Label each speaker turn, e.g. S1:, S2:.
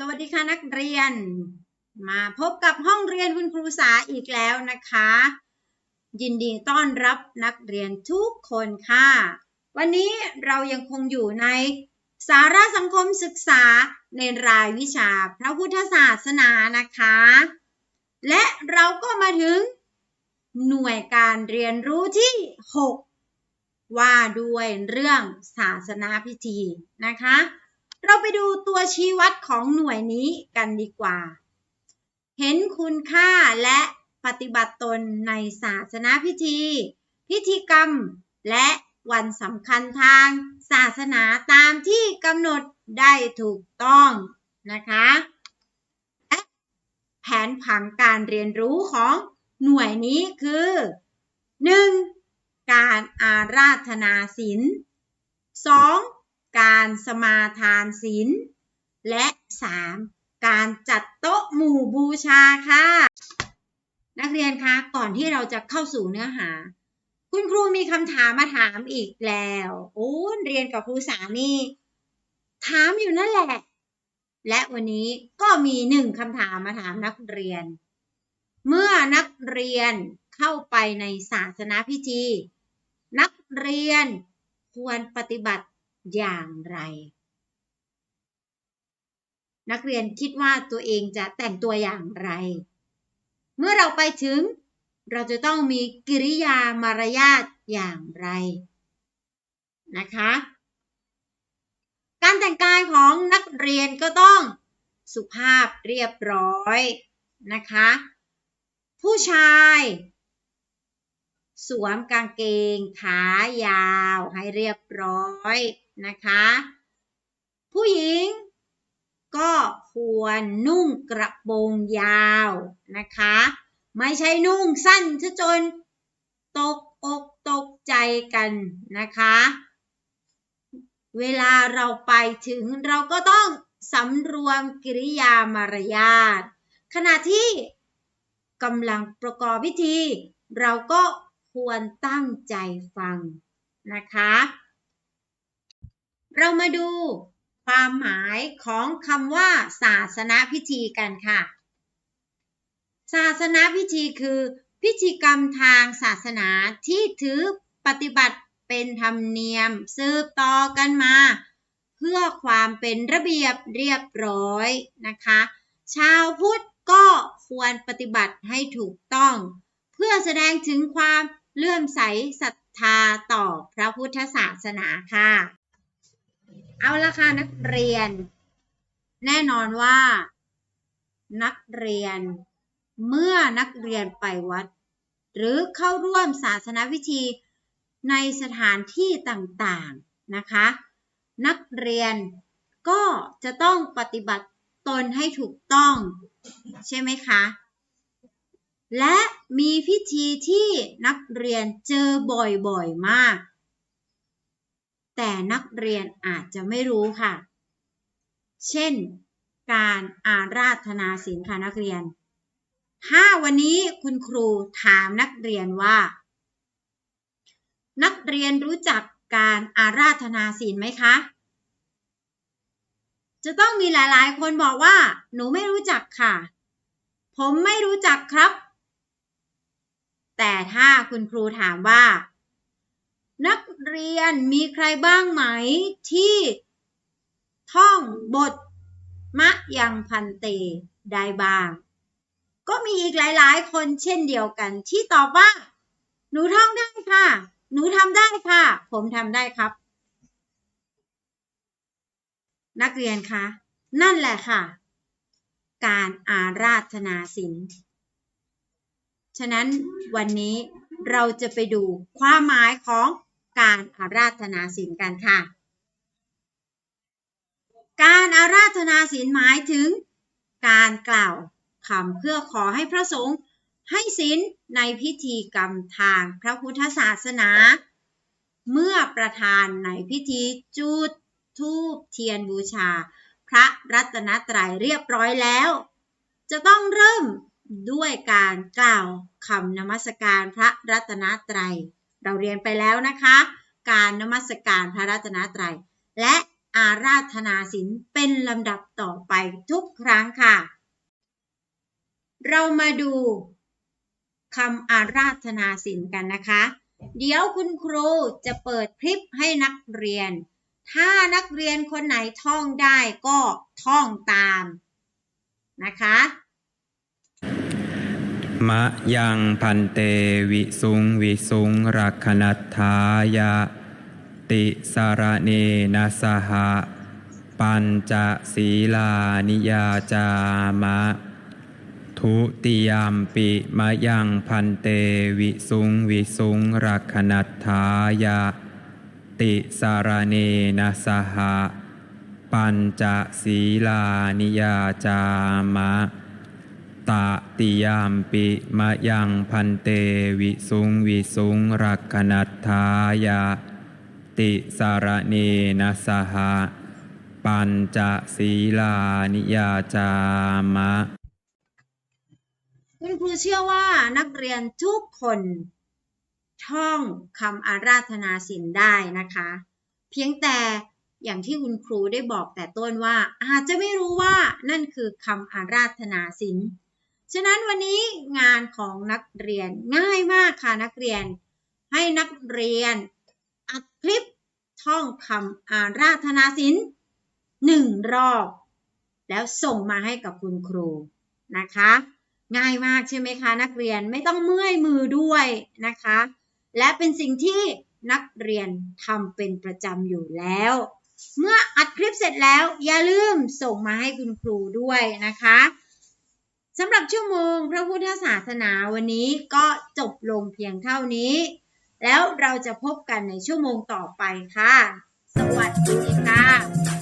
S1: สวัสดีค่ะนักเรียน มาพบกับห้องเรียนคุณครูสาอีกแล้วนะคะ ยินดีต้อนรับนักเรียนทุกคนค่ะ วันนี้เรายังคงอยู่ในสาระสังคมศึกษาในรายวิชาพระพุทธศาสนานะคะ และเราก็มาถึงหน่วยการเรียนรู้ที่ 6 ว่าด้วยเรื่องศาสนาพิธีนะคะ เราไปดูตัวชี้วัดของหน่วยนี้กันดีกว่า เห็นคุณค่าและปฏิบัติตนในศาสนาพิธี พิธีกรรม และวันสำคัญทางศาสนาตามที่กำหนดได้ถูกต้องนะคะและแผนผังการเรียนรู้ของหน่วยนี้คือ 1. การอาราธนาศีล 2. การสมาทานศีลและ 3. การจัดโต๊ะหมู่บูชาค่ะ นักเรียนคะก่อนที่เราจะเข้าสู่เนื้อหา คุณครูมีคำถามมาถามอีกแล้ว โอ้เรียนกับครูสานี่ถามอยู่นั่นแหละ และวันนี้ก็มีหนึ่งคำถามมาถามนักเรียน เมื่อนักเรียนเข้าไปในศาสนาพิธี นักเรียนควรปฏิบัติ อย่างไร นักเรียนคิดว่าตัวเองจะแต่งตัวอย่างไร เมื่อเราไปถึง เราจะต้องมีกิริยามารยาทอย่างไร นะคะ การแต่งกายของนักเรียนก็ต้องสุภาพเรียบร้อยนะคะ ผู้ชาย สวมกางเกงขายาวให้เรียบร้อย นะคะ ผู้หญิงก็ควรนุ่งกระโปรงยาวนะคะ ไม่ใช่นุ่งสั้นซะจนตกอกตกใจกันนะคะ เวลาเราไปถึงเราก็ต้องสำรวมกิริยามารยาทขณะที่กำลังประกอบพิธี เราก็ควรตั้งใจฟังนะคะ เรามาดูความหมายของคำว่า ศาสนาพิธีกันค่ะ ศาสนาพิธีคือ พิธีกรรมทางศาสนาที่ถือปฏิบัติเป็นธรรมเนียมสืบต่อกันมา เพื่อความเป็นระเบียบเรียบร้อยนะคะ ชาวพุทธก็ควรปฏิบัติให้ถูกต้อง เพื่อแสดงถึงความเลื่อมใสศรัทธาต่อพระพุทธศาสนาค่ะ เอาละค่ะนักเรียน แน่นอนว่า นักเรียน เมื่อนักเรียนไปวัด หรือเข้าร่วมศาสนาพิธีในสถานที่ต่างๆนะคะ นักเรียนก็จะต้องปฏิบัติตนให้ถูกต้อง ใช่ไหมคะ และมีพิธีที่นักเรียนเจอบ่อยๆมาก แต่นักเรียนอาจจะไม่รู้ค่ะ เช่น การอาราธนาศีลค่ะนักเรียน ถ้าวันนี้คุณครูถามนักเรียนว่า นักเรียนรู้จักการอาราธนาศีลไหมคะ จะต้องมีหลายๆ คนบอกว่า หนูไม่รู้จักค่ะ ผมไม่รู้จักครับ แต่ถ้าคุณครูถามว่า นักเรียนมีใครบ้างไหมที่ท่องบทมะยังพันเตได้บ้าง ก็มีอีกหลาย ๆ คนเช่นเดียวกัน ที่ตอบว่า หนูท่องได้ค่ะ หนูทำได้ค่ะ ผมทำได้ครับ นักเรียนคะนั่นแหละค่ะ การอาราธนาศีลฉะนั้นวันนี้เราจะไปดูความหมายของ การอาราธนาศีลกันค่ะ การอาราธนาศีลหมายถึง การกล่าวคำเพื่อขอให้พระสงฆ์ให้ศีลในพิธีกรรมทางพระพุทธศาสนา เมื่อประธานในพิธีจุดธูปเทียนบูชา พระรัตนตรัยเรียบร้อยแล้ว จะต้องเริ่มด้วยการกล่าวคำนมัสการพระรัตนตรัย เราเรียนไปแล้วนะคะ การนมัสการพระรัตนตรัย และอาราธนาศีลเป็นลำดับต่อไปทุกครั้งค่ะ เรามาดูคำอาราธนาศีลกันนะคะ เดี๋ยวคุณครูจะเปิดคลิปให้นักเรียน ถ้านักเรียนคนไหนท่องได้ก็ท่องตามนะคะ
S2: มะยังพันเตวิสุงวิสุงรักขณัตถายะ ติสารเนนะสหะปัญจศีลานิยาจามะ ทุติยามปิมะยังพันเตวิสุงวิสุงรักขณัตถายะ ติสารเนนะสหะปัญจศีลานิยาจามะ ตติยามปิมะยังพันเตวิสุงวิสุงรักขณัตถายะติสารเนนะสหะปัญจศีลานิยาจามะ
S1: คุณครูเชื่อว่านักเรียนทุกคนท่องคำอาราธนาศีลได้นะคะ เพียงแต่อย่างที่คุณครูได้บอกแต่ต้นว่าอาจจะไม่รู้ว่านั่นคือคำอาราธนาศีล ฉะนั้นวันนี้งานของนักเรียนง่ายมากค่ะนักเรียน ให้นักเรียนอัดคลิปท่องคำอาราธนาศีลหนึ่งรอบ แล้วส่งมาให้กับคุณครูนะคะ ง่ายมากใช่ไหมคะนักเรียนไม่ต้องเมื่อยมือด้วยนะคะ และเป็นสิ่งที่นักเรียนทำเป็นประจำอยู่แล้ว เมื่ออัดคลิปเสร็จแล้วอย่าลืมส่งมาให้คุณครูด้วยนะคะ สำหรับชั่วโมงพระพุทธศาสนาวันนี้ก็จบลงเพียงเท่านี้ แล้วเราจะพบกันในชั่วโมงต่อไปค่ะ สวัสดีค่ะ